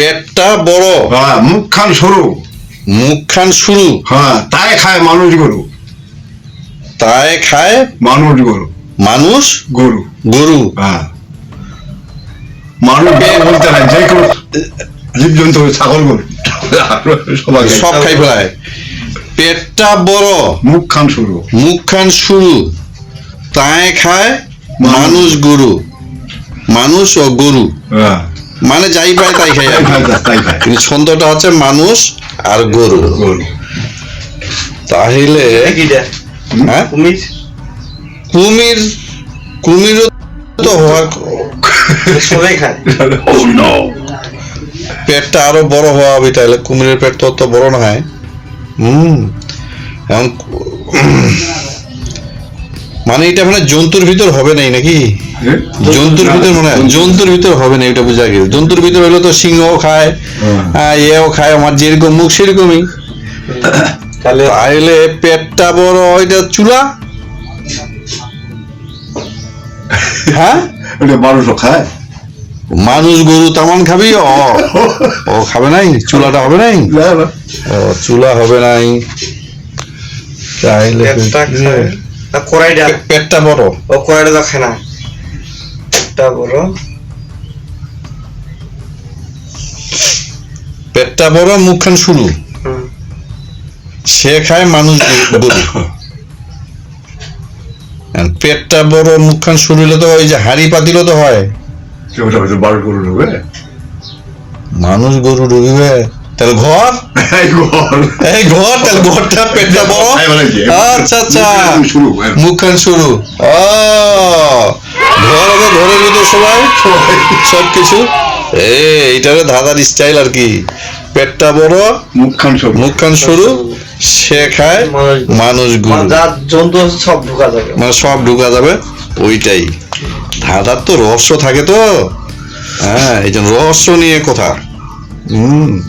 পেটটা বড়। হ্যাঁ মুখখান সরু। মুখখান শুরু হ্যাঁ তাই খায় মানুষ গরু। তাই খায় মানুষ গরু। মানুষ গরু। গরু। হ্যাঁ। মানুষ গরু বলতে নাই যে কোনো জীবজন্তু ছাগল গরু। সব খাই ফেলায় পেটটা বড়। মুখখান সরু। মুখখান শুরু তাই খায় মানুষ। গরু। মানুষ ও গরু। হ্যাঁ। মানে যাই পায় তাই খায় কিন্তু ছন্দটা হচ্ছে মানুষ আর গরু। তাহলে হ্যাঁ? কুমির? কুমির তো হওয়ার সবাই খায়। পেটটা আরও বড় হওয়া হবে তাহলে। কুমিরের পেট তো অত বড় না হয় হুম। এখন মানে এটা মানে জন্তুর ভিতর হবে নাই নাকি? জন্তুর ভিতর মনে হয়। জন্তুর ভিতর হবে না এটা বোঝা গেল। জন্তুর ভিতর হলে তো সিংহ খায় হ্যাঁ। এও খায় আমার যেরকম মুখ সেরকমই। তাহলে তাহলে পেটটা বড় ওইটা চুলা? হ্যাঁ? এটা মানুষও খায়। মানুষ গরু তেমন খাবি? ও ও খাবে নাই? চুলাটা হবে নাই? না, না। ও চুলা হবে নাই। তাইলে পেটটা কড়াইটা। পেটটা বড়। ও কড়াইটা তো খায় না। পেটটা বড়। পেটটা বড় মুখখান শুরু। সে খায় মানুষ গরু পেটটা বড় মুখখান শুরু হলে তো ওই যে হাড়ি পাতিলও তো হয়। গরু ঢুকবে? মানুষ গরু ঢুকবে তাহলে ঘর? এই ঘর। তাহলে ঘরটা পেটটা বড়? কি? আচ্ছা আচ্ছা। মুখখান শুরু, হ্যাঁ। মুখখান শুরু। ও। ঘর হবে ঘরের ভিতর সবাই সব কিছু এ এইটারে ধাঁধার স্টাইল আর কি। পেটটা বড় মুখখান সরু। মুখখান শুরু সে খায় মানুষ- মানে জন্তু সব ঢোকা যাবে। মানে সব ঢুকা যাবে ওইটাই। ধাঁধার তো রহস্য থাকে তো। হ্যাঁ এই জন্য রহস্য নিয়ে কথা। হম।